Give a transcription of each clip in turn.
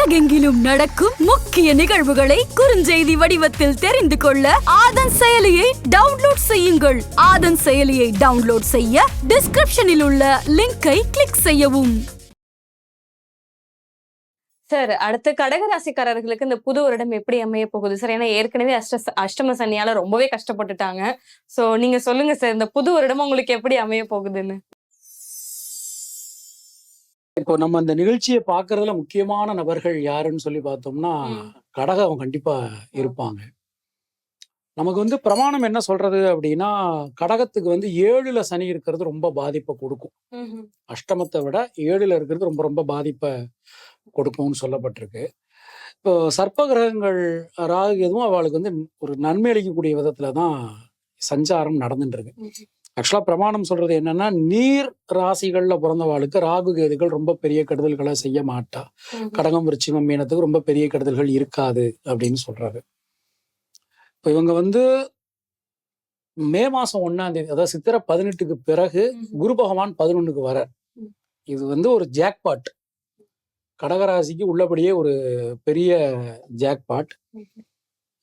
உலகெங்கிலும் நடக்கும் முக்கிய நிகழ்வுகளை குறுஞ்செய்தி வடிவத்தில் தெரிந்து கொள்ள ஆதன் செயலியை டவுன்லோட் செய்யுங்கள். ஆதன் செயலியை டவுன்லோட் செய்ய டிஸ்கிரிப்ஷனில் உள்ள லிங்கை கிளிக் செய்யவும். சார் அடுத்த கடகராசிக்காரர்களுக்கு இந்த புது வருடம் எப்படி அமைய போகுது? சார் ஏன்னா ஏற்கனவே அஷ்ட அஷ்டம சனியால ரொம்பவே கஷ்டப்பட்டுட்டாங்க. சோ நீங்க சொல்லுங்க சார் இந்த புது வருடம் உங்களுக்கு எப்படி அமைய போகுதுன்னு? இப்போ நம்ம அந்த நிகழ்ச்சியை பார்க்கறதுல முக்கியமான நபர்கள் யாருன்னு சொல்லி பார்த்தோம்னா. கடகம் கண்டிப்பா இருப்பாங்க. நமக்கு வந்து பிரமாணம் என்ன சொல்றது அப்படின்னா கடகத்துக்கு வந்து ஏழுல சனி இருக்கிறது ரொம்ப பாதிப்பை கொடுக்கும். அஷ்டமத்தை விட ஏழுல இருக்கிறது ரொம்ப ரொம்ப பாதிப்பை கொடுக்கும்னு சொல்லப்பட்டிருக்கு. இப்போ சர்ப்ப கிரகங்கள் ராகு எதுவும் அவளுக்கு வந்து ஒரு நன்மை அளிக்கக்கூடிய விதத்துல தான் சஞ்சாரம் நடந்துட்டு இருக்கு ஆக்சுவலா பிரமாணம் சொல்றது என்னன்னா நீர் ராசிகள்ல பிறந்தவாளுக்கு ராகு கேதுகள் ரொம்ப பெரிய கெடுதல்களை செய்ய மாட்டா. கடகம் விருச்சிகம் மீனத்துக்கு ரொம்ப பெரிய கெடுதல்கள் இருக்காது அப்படின்னு சொல்றாரு. இப்போ இவங்க வந்து மே மாசம் ஒண்ணாம் தேதி அதாவது சித்திரை பதினெட்டுக்கு பிறகு குரு பகவான் பதினொன்னுக்கு வர. இது வந்து ஒரு ஜாக்பாட் கடகராசிக்கு உள்ளபடியே ஒரு பெரிய ஜாக்பாட்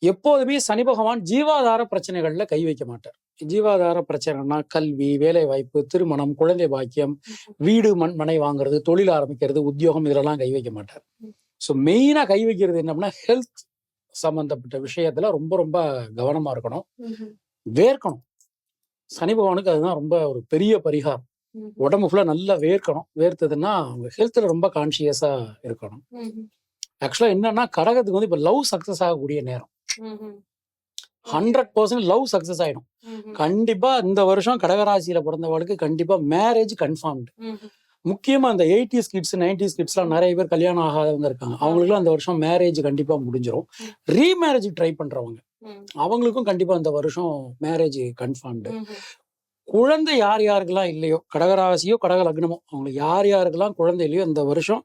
எப்போதுமே சனி பகவான் ஜீவாதார பிரச்சனைகள்ல கை வைக்க மாட்டார். ஜீவாதார பிரச்சனைனா கல்வி வேலை வாய்ப்பு திருமணம் குழந்தை பாக்கியம் வீடு மண் மனை வாங்குறது தொழில் ஆரம்பிக்கிறது உத்தியோகம் இதெல்லாம் கை வைக்க மாட்டார். ஸோ மெயினா கை வைக்கிறது என்னன்னா ஹெல்த் சம்பந்தப்பட்ட விஷயத்துல ரொம்ப ரொம்ப கவனமா இருக்கணும். வேர்க்கணும். சனி பகவானுக்கு அதுதான் ரொம்ப ஒரு பெரிய பரிகாரம். உடம்பு ஃபுல்லா நல்லா வேர்க்கணும். வேர்த்ததுன்னா அவங்க ஹெல்த்ல ரொம்ப கான்சியஸா இருக்கணும். ஆக்சுவலா என்னன்னா கடகத்துக்கு வந்து இப்ப லவ் சக்சஸ் ஆகக்கூடிய நேரம். ஹண்ட்ரட் பர்சன்ட் லவ் சக்சஸ் ஆயிடும். கண்டிப்பா இந்த வருஷம் கடகராசியில பிறந்தவளுக்கு கண்டிப்பா மேரேஜ் கன்ஃபார்ம்டு முக்கியமா இந்த எயிட்டிஸ் கிட்ஸ் நைன்டிஸ் கிட்ஸ்லாம் நிறைய பேர் கல்யாணம் ஆகாதவங்க இருக்காங்க. அவங்களுக்குலாம் இந்த வருஷம் மேரேஜ் கண்டிப்பா முடிஞ்சிரும். ரீமேரேஜ் ட்ரை பண்றவங்க. அவங்களுக்கும் கண்டிப்பா இந்த வருஷம் மேரேஜ் கன்ஃபார்ம்டு குழந்தை யார் யாருக்கெல்லாம் இல்லையோ கடகராசியோ கடக லக்னமோ அவங்களுக்கு யார் யாருக்கெல்லாம் குழந்தை இல்லையோ இந்த வருஷம்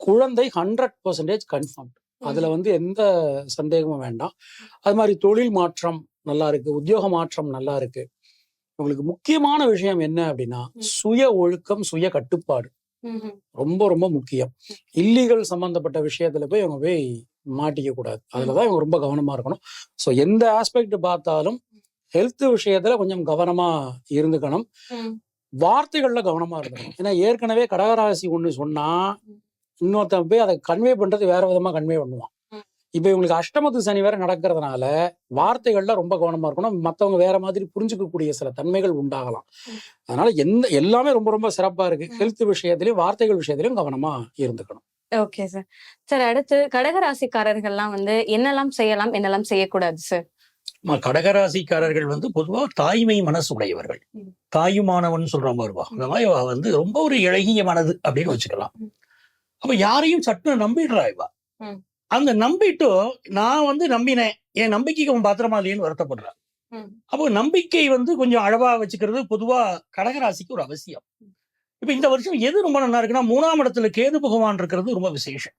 குழந்தை ஹண்ட்ரட் பர்சன்டேஜ் கன்ஃபார்ம் அதுல வந்து எந்த சந்தேகமும் வேண்டாம். அது மாதிரி தொழில் மாற்றம் நல்லா இருக்கு உத்தியோக மாற்றம் நல்லா இருக்கு. உங்களுக்கு முக்கியமான விஷயம் என்ன அப்படின்னா. சுய ஒழுக்கம் சுய கட்டுப்பாடு. ரொம்ப ரொம்ப முக்கியம். இல்லீகல் சம்பந்தப்பட்ட விஷயத்துல போய் இவங்க போய் மாட்டிக்க கூடாது. அதுலதான் இவங்க ரொம்ப கவனமா இருக்கணும். ஸோ எந்த ஆஸ்பெக்ட் பார்த்தாலும் ஹெல்த் விஷயத்துல கொஞ்சம் கவனமா இருந்துக்கணும். வார்த்தைகள்ல கவனமா இருக்கணும். ஏன்னா ஏற்கனவே கடகராசி ஒண்ணு சொன்னா இன்னொருத்தன் போய் அதை கன்வே பண்றது வேற விதமா கன்வே பண்ணுவான். இப்ப இவங்களுக்கு அஷ்டமத்து சனி வேற நடக்கிறதுனால வார்த்தைகள்ல ரொம்ப கவனமா இருக்கணும் மத்தவங்க வேற மாதிரி புரிஞ்சுக்கக்கூடிய சில தன்மைகள் உண்டாகலாம். அதனால எந்த எல்லாமே ரொம்ப ரொம்ப சிறப்பா இருக்கு. ஹெல்த் விஷயத்திலயும் வார்த்தைகள் விஷயத்திலயும் கவனமா இருந்துக்கணும் ஓகே சார் சார் அடுத்து கடகராசிக்காரர்கள்லாம் வந்து என்னெல்லாம் செய்யலாம் என்னெல்லாம் செய்யக்கூடாது சார் கடகராசிக்காரர்கள் வந்து பொதுவா தாய்மை மனசு உடையவர்கள். தாயுமானவன் சொல்ற மாதிரி வருவா அந்த மாதிரி வந்து ரொம்ப ஒரு இழகிய மனது அப்படின்னு வச்சுக்கலாம். அப்ப யாரையும் சட்டுன்னு நம்பிடுறா இவ. அந்த நம்பிட்டு நான் வந்து நம்பினேன். என் நம்பிக்கைக்கு அவன் பாத்திரமா இல்லையேன்னு வருத்தப்படுறா. ம். அப்போ நம்பிக்கை வந்து கொஞ்சம் அளவா வச்சுக்கிறது பொதுவா கடகராசிக்கு ஒரு அவசியம். இப்ப இந்த வருஷம் எது ரொம்ப நல்லா இருக்குன்னா மூணாம் இடத்துல கேது பகவான் இருக்கிறது ரொம்ப விசேஷம்.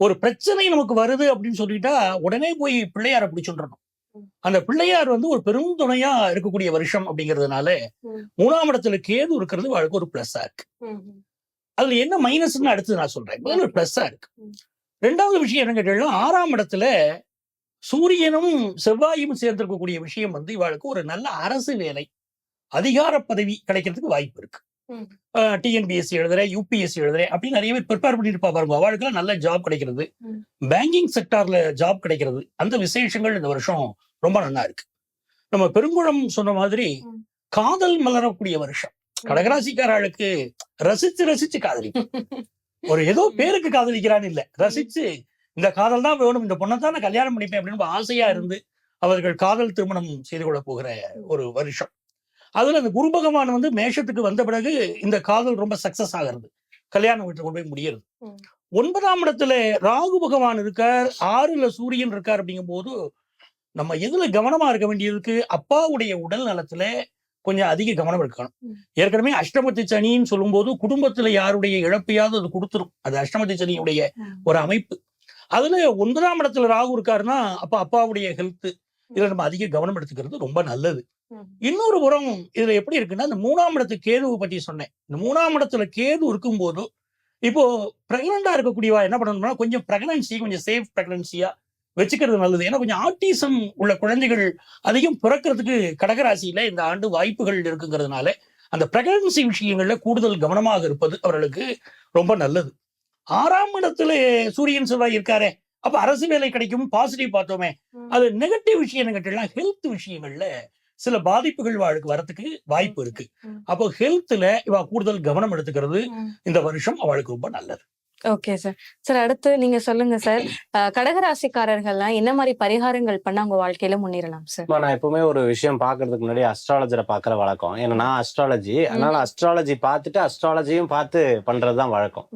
ஒரு பிரச்சனை நமக்கு வருது அப்படின்னு சொல்லிட்டா உடனே போய் பிள்ளையாரை பிடிச்சுன்றணும் ம். அந்த பிள்ளையார் வந்து ஒரு பெரும் துணையா இருக்கக்கூடிய வருஷம் அப்படிங்கிறதுனால. மூணாம் இடத்துல கேது இருக்கிறது வாழ்க்கை ஒரு பிளஸ்ஸா இருக்கு. அதுல என்ன மைனஸ்னு அடுத்து நான் சொல்றேன் முதல்ல பிளஸ்ஸா இருக்கு. ரெண்டாவது விஷயம் என்ன கேட்டீங்கன்னா ஆறாம் இடத்துல சூரியனும் செவ்வாயும் சேர்ந்திருக்கக்கூடிய விஷயம் வந்து இவாளுக்கு ஒரு நல்ல அரசு வேலை அதிகார பதவி கிடைக்கிறதுக்கு வாய்ப்பு இருக்கு. டிஎன்பிஎஸ்சி எழுதுறேன் யூபிஎஸ்சி எழுதுறேன் அப்படின்னு நிறைய பேர் ப்ரிப்பேர் பண்ணிட்டு பாருங்க அவளுக்குலாம் நல்ல ஜாப் கிடைக்கிறது. பேங்கிங் செக்டார்ல ஜாப் கிடைக்கிறது அந்த விசேஷங்கள் இந்த வருஷம் ரொம்ப நல்லா இருக்கு நம்ம பெருங்குளம் சொன்ன மாதிரி. காதல் மலரக்கூடிய வருஷம் கடகராசிக்காரர்களுக்கு ரசிச்சு ரசிச்சு காதலி ஒரு ஏதோ பேருக்கு காதலிக்கிறான்னு இல்ல. ரசிச்சு இந்த காதல் தான் வேணும். இந்த பொண்ணை தான் கல்யாணம் பண்ணிப்பேன் அப்படின்னு ஆசையா இருந்து அவர்கள் காதல் திருமணம் செய்து கொள்ள போகிற ஒரு வருஷம். அதுல அந்த குரு பகவான் வந்து மேஷத்துக்கு வந்த பிறகு இந்த காதல் ரொம்ப சக்சஸ் ஆகிறது. கல்யாணம் வீட்டுல கொண்டு போய் முடியறது. ஒன்பதாம் இடத்துல ராகு பகவான் இருக்கார். ஆறுல சூரியன் இருக்கார் அப்படிங்கும் போது நம்ம எதுல கவனமா இருக்க வேண்டியதுக்கு அப்பாவுடைய உடல் நலத்துல கொஞ்சம் அதிக கவனம் இருக்கணும் ம். ஏற்கனவே அஷ்டமத்து சனின்னு சொல்லும்போது குடும்பத்துல யாருடைய இழப்பையாவது அது கொடுத்துரும். அது அஷ்டமத்து சனியுடைய ஒரு அமைப்பு. அதுல ஒன்பதாம் இடத்துல ராகு இருக்காருன்னா அப்ப அப்பாவுடைய ஹெல்த் இதுல நம்ம அதிக கவனம் எடுத்துக்கிறது ரொம்ப நல்லது. இன்னொரு புறம் இதுல எப்படி இருக்குன்னா இந்த மூணாம் இடத்து கேதுவை பத்தி சொன்னேன். இந்த மூணாம் இடத்துல கேது இருக்கும்போது இப்போ பிரெக்னண்டா இருக்கக்கூடியவா என்ன பண்ணணும்னா கொஞ்சம் பிரெக்னன்சி கொஞ்சம் சேஃப் பிரெக்னன்சியா வச்சுக்கிறது நல்லது. ஏன்னா கொஞ்சம் ஆட்டிசம் உள்ள குழந்தைகள் அதிகம் பிறக்கிறதுக்கு கடகராசியில இந்த ஆண்டு வாய்ப்புகள் இருக்குங்கிறதுனால அந்த பிரெக்னன்சி விஷயங்கள்ல கூடுதல் கவனமாக இருப்பது அவர்களுக்கு ரொம்ப நல்லது. ஆறாம் இடத்துல சூரியன் செவ்வாய் இருக்காரே அப்ப அரசு வேலை கிடைக்கும் பாசிட்டிவ் பார்த்தோமே. அது நெகட்டிவ் கேட்டீங்கன்னா ஹெல்த் விஷயங்கள்ல சில பாதிப்புகள் வாழ்க்கை வரத்துக்கு வாய்ப்பு இருக்கு. அப்போ ஹெல்த்ல இவ கூடுதல் கவனம் எடுத்துக்கிறது இந்த வருஷம் அவளுக்கு ரொம்ப நல்லது. Okay sir. சார் அடுத்து நீங்க சொல்லுங்க சார். கடகராசிக்காரர்கள்லாம் என்ன மாதிரி பரிகாரங்கள் பண்ணா உங்க வாழ்க்கையில முன்னேறலாம் சார்? நான் எப்பவுமே ஒரு விஷயம் பாக்குறதுக்கு முன்னாடி அஸ்ட்ராலஜரை பாக்குற வழக்கம். ஏன்னா நான் அஸ்ட்ராலஜி அதனால அஸ்ட்ராலஜி பார்த்துட்டு அஸ்ட்ராலஜியும் பார்த்து பண்றதுதான் வழக்கம்.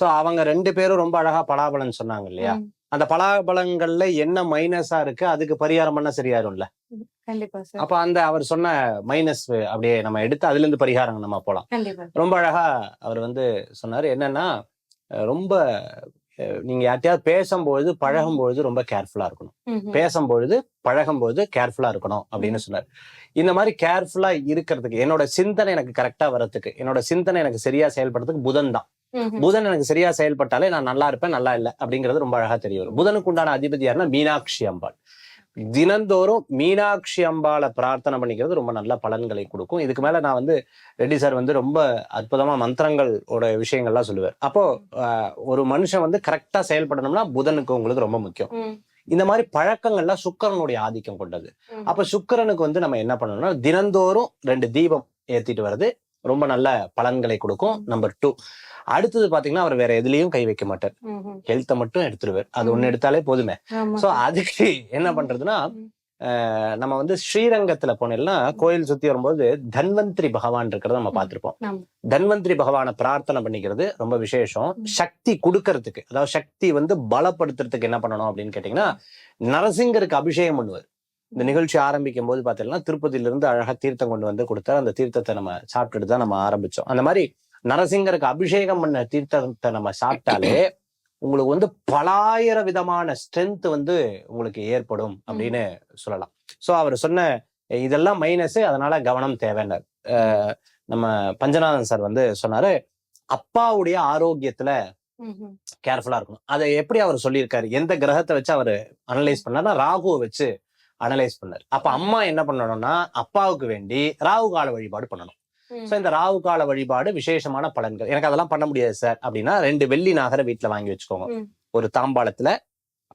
சோ அவங்க ரெண்டு பேரும் ரொம்ப அழகா பலாபலன் சொன்னாங்க இல்லையா? அந்த பலாபலங்கள்ல என்ன மைனஸா இருக்கு? அதுக்கு பரிகாரம் பண்ண சரியாயிரும்ல அப்ப அந்த அவர் சொன்ன மைனஸ் அப்படியே நம்ம எடுத்து அதுல இருந்து பரிகாரம் நம்ம போலாம். ரொம்ப அழகா அவர் வந்து சொன்னாரு. என்னன்னா ரொம்ப நீங்க யார்ட்டையாவது பேசும்பொழுது பழகும்பொழுது ரொம்ப கேர்ஃபுல்லா இருக்கணும். பேசும்பொழுது பழகும்பொழுது கேர்ஃபுல்லா இருக்கணும் அப்படின்னு சொன்னார். இந்த மாதிரி கேர்ஃபுல்லா இருக்கிறதுக்கு என்னோட சிந்தனை எனக்கு கரெக்டா வர்றதுக்கு என்னோட சிந்தனை எனக்கு சரியா செயல்படுறதுக்கு புதன் தான். புதன் எனக்கு சரியா செயல்பட்டாலே நான் நல்லா இருப்பேன் நல்லா இல்லை அப்படிங்கிறது ரொம்ப அழகா தெரிய வரும். புதனுக்கு உண்டான அதிபதி யாருன்னா மீனாட்சி அம்பாள். தினந்தோறும் மீனாட்சி அம்பாளை பிரார்த்தனை பண்ணிக்கிறது ரொம்ப நல்ல பலன்களை கொடுக்கும். இதுக்கு மேல நான் வந்து ரெட்டி சார் வந்து ரொம்ப அற்புதமா மந்திரங்களோட விஷயங்கள்லாம் சொல்லுவார். அப்போ ஆஹ், ஒரு மனுஷன் வந்து கரெக்டா செயல்படணும்னா புதனுக்கு உங்களுக்கு ரொம்ப முக்கியம். இந்த மாதிரி பழக்கங்கள்லாம் சுக்கிரனுடைய ஆதிக்கம் கொண்டது. அப்ப சுக்கிரனுக்கு வந்து நம்ம என்ன பண்ணணும்னா தினந்தோறும் ரெண்டு தீபம் ஏத்திட்டு வர்றது ரொம்ப நல்ல பலன்களை கொடுக்கும் நம்பர் டூ அடுத்தது பாத்தீங்கன்னா அவர் வேற எதுலயும் கை வைக்க மாட்டார். ஹெல்த்தை மட்டும் எடுத்துருவார் அது. ஒண்ணு எடுத்தாலே போதுமே. சோ அதுக்கு என்ன பண்றதுன்னா நம்ம வந்து ஸ்ரீரங்கத்துல போனோம்னா கோயில் சுத்தி வரும்போது தன்வந்திரி பகவான் இருக்கிறத நம்ம. பார்த்திருப்போம். தன்வந்திரி பகவானை பிரார்த்தனை பண்ணிக்கிறது ரொம்ப விசேஷம். சக்தி கொடுக்கறதுக்கு அதாவது சக்தி வந்து பலப்படுத்துறதுக்கு என்ன பண்ணணும் அப்படின்னு கேட்டீங்கன்னா நரசிங்கருக்கு அபிஷேகம் பண்ணுவார் இந்த நிகழ்ச்சி ஆரம்பிக்கும் போது பார்த்தீங்கன்னா திருப்பதியில இருந்து அழகா தீர்த்தம் கொண்டு வந்து கொடுத்தாரு. அந்த தீர்த்தத்தை நம்ம சாப்பிட்டுட்டு தான் நம்ம ஆரம்பிச்சோம். அந்த மாதிரி நரசிங்கருக்கு அபிஷேகம் பண்ண தீர்த்தத்தை நம்ம சாப்பிட்டாலே உங்களுக்கு வந்து பலாயிர விதமான ஸ்ட்ரென்த் வந்து உங்களுக்கு ஏற்படும் அப்படின்னு சொல்லலாம். சோ அவர் சொன்ன இதெல்லாம் மைனஸ் அதனால கவனம் தேவைன்னார். அஹ் நம்ம பஞ்சநாதன் சார் வந்து சொன்னாரு அப்பாவுடைய ஆரோக்கியத்துல. கேர்ஃபுல்லா இருக்கணும். அதை எப்படி அவர் சொல்லியிருக்காரு? எந்த கிரகத்தை வச்சு அவர் அனலைஸ் பண்ணார்னா ராகுவை வச்சு அனலைஸ் பண்ணார். அப்ப அம்மா என்ன பண்ணணும்னா அப்பாவுக்கு வேண்டி ராகு கால வழிபாடு பண்ணணும். சோ இந்த ராகு கால வழிபாடு விசேஷமான பலன்கள். எனக்கு அதெல்லாம் பண்ண முடியாது சார் அப்படின்னா ரெண்டு வெள்ளி நாகரை வீட்டுல வாங்கி வச்சுக்கோங்க. ஒரு தாம்பாளத்துல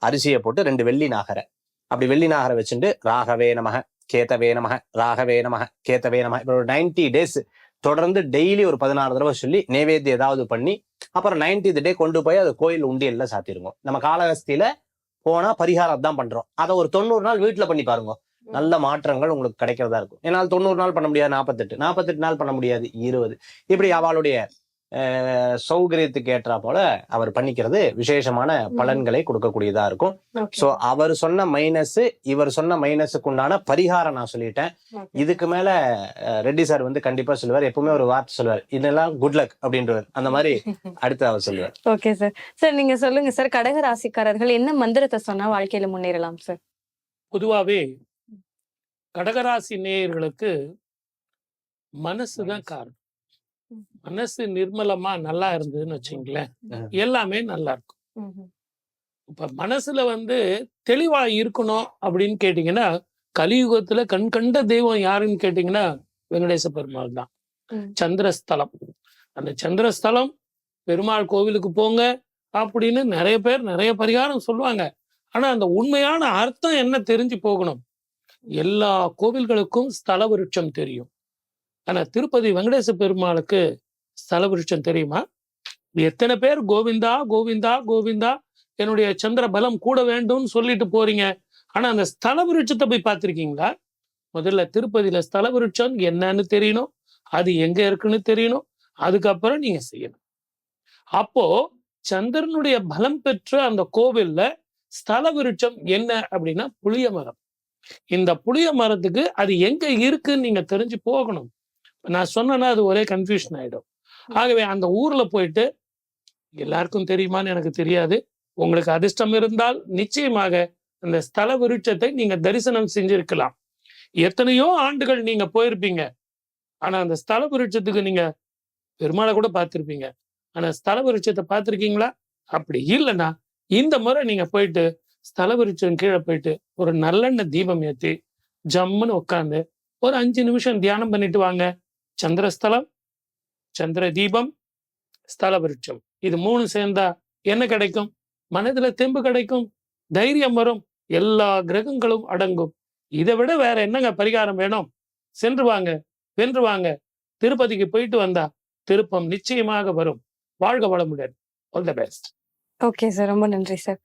அரிசியை போட்டு ரெண்டு வெள்ளி நாகரை. அப்படி வெள்ளி நாகரை வச்சுட்டு ராகவே நமக கேத்தவே நமக ராகவே நமக கேத்தவே நமக. இப்ப ஒரு நைன்டி டேஸ் தொடர்ந்து டெய்லி ஒரு பதினாறு தடவை சொல்லி நைவேத்தியம் ஏதாவது பண்ணி அப்புறம் நைன்டி டே கொண்டு போய் அது கோயில் உண்டியல்ல சாத்திருங்க நம்ம காலகஸ்தியில போனா பரிகாரம் தான் பண்றோம். அதை ஒரு தொண்ணூறு நாள் வீட்டுல பண்ணி பாருங்க. நல்ல மாற்றங்கள் உங்களுக்கு கிடைக்கிறதா இருக்கும். என்னால் தொண்ணூறு நாள் பண்ண முடியாது நாற்பத்தெட்டு நாற்பத்தெட்டு நாள் பண்ண முடியாது இருபது. இப்படி அவளுடைய சௌகரியத்துக்கு ஏற்றா போல அவர் பண்ணிக்கிறது விசேஷமான பலன்களை கொடுக்கக்கூடியதா இருக்கும். சோ அவர் சொன்ன மைனஸ் இவர் சொன்ன மைனஸுக்கு உண்டான பரிகாரம் நான் சொல்லிட்டேன். இதுக்கு மேல ரெட்டி சார் வந்து கண்டிப்பா சொல்லுவார். எப்பவுமே ஒரு வார்த்தை சொல்லுவார். இதெல்லாம் குட் லக் அப்படின்றவர். அந்த மாதிரி அடுத்து அவர் சொல்லுவார். Okay sir. சார் நீங்க சொல்லுங்க சார். கடக ராசிக்காரர்கள் என்ன மந்திரத்தை சொன்னா வாழ்க்கையில முன்னேறலாம் சார்? பொதுவாகவே கடகராசி நேயர்களுக்கு மனசு. தான் காரணம். மனசு நிர்மலமா நல்லா இருந்ததுன்னு வச்சுங்களேன். எல்லாமே நல்லா இருக்கும். இப்ப மனசுல வந்து தெளிவா இருக்கணும் அப்படின்னு கேட்டீங்கன்னா கலியுகத்துல கண் கண்ட தெய்வம் யாருன்னு கேட்டீங்கன்னா வெங்கடேச பெருமாள் தான். சந்திரஸ்தலம். அந்த சந்திரஸ்தலம் பெருமாள் கோவிலுக்கு போங்க அப்படின்னு நிறைய பேர் நிறைய பரிகாரம் சொல்லுவாங்க. ஆனா அந்த உண்மையான அர்த்தம் என்ன தெரிஞ்சு போகணும்? எல்லா கோவில்களுக்கும் ஸ்தல விருட்சம் தெரியும். ஆனா திருப்பதி வெங்கடேச பெருமாளுக்கு ஸ்தல விருட்சம் தெரியுமா? எத்தனை பேர் கோவிந்தா கோவிந்தா கோவிந்தா என்னுடைய சந்திர பலம் கூட வேண்டும்னு சொல்லிட்டு போறீங்க. ஆனா அந்த ஸ்தல விருட்சத்தை போய் பார்த்திருக்கீங்களா? முதல்ல திருப்பதியில ஸ்தல விருட்சம் என்னன்னு தெரியணும். அது எங்க இருக்குன்னு தெரியணும். அதுக்கப்புறம் நீங்க செய்யணும். அப்போ சந்திரனுடைய பலம் பெற்ற அந்த கோவில்ல ஸ்தல விருட்சம் என்ன அப்படின்னா புளிய மரம். இந்த புளிய மரத்துக்கு அது எங்க இருக்குன்னு நீங்க தெரிஞ்சு போகணும். நான் சொன்னேன்னா அது ஒரே கன்ஃபியூஷன் ஆயிடும். ஆகவே அந்த ஊர்ல போயிட்டு எல்லாருக்கும் தெரியுமான்னு எனக்கு தெரியாது. உங்களுக்கு அதிர்ஷ்டம் இருந்தால் நிச்சயமாக அந்த ஸ்தல விருட்சத்தை நீங்க தரிசனம் செஞ்சிருக்கலாம். எத்தனையோ ஆண்டுகள் நீங்க போயிருப்பீங்க. ஆனா அந்த ஸ்தல விருட்சத்துக்கு நீங்க பெருமாளை கூட பார்த்திருப்பீங்க. ஆனா ஸ்தல விருட்சத்தை பார்த்திருக்கீங்களா? அப்படி இல்லைன்னா இந்த முறை நீங்க போயிட்டு ஸ்தல விருட்சம் கீழே போயிட்டு ஒரு நல்லெண்ணெய் தீபம் ஏத்தி ஜம்முன்னு உட்காந்து ஒரு அஞ்சு நிமிஷம் தியானம் பண்ணிட்டு வாங்க. சந்திரஸ்தலம் சந்திர தீபம் ஸ்தல விருட்சம் இது மூணு சேர்ந்தா என்ன கிடைக்கும்? மனதுல தெம்பு கிடைக்கும் தைரியம் வரும் எல்லா கிரகங்களும் அடங்கும். இதை விட வேற என்னங்க பரிகாரம் வேணும்? சென்று வாங்க வென்று வாங்க. திருப்பதிக்கு போயிட்டு வந்தா திருப்பம் நிச்சயமாக வரும். வாழ்க வளமுடன். All the best okay sir ரொம்ப நன்றி சார்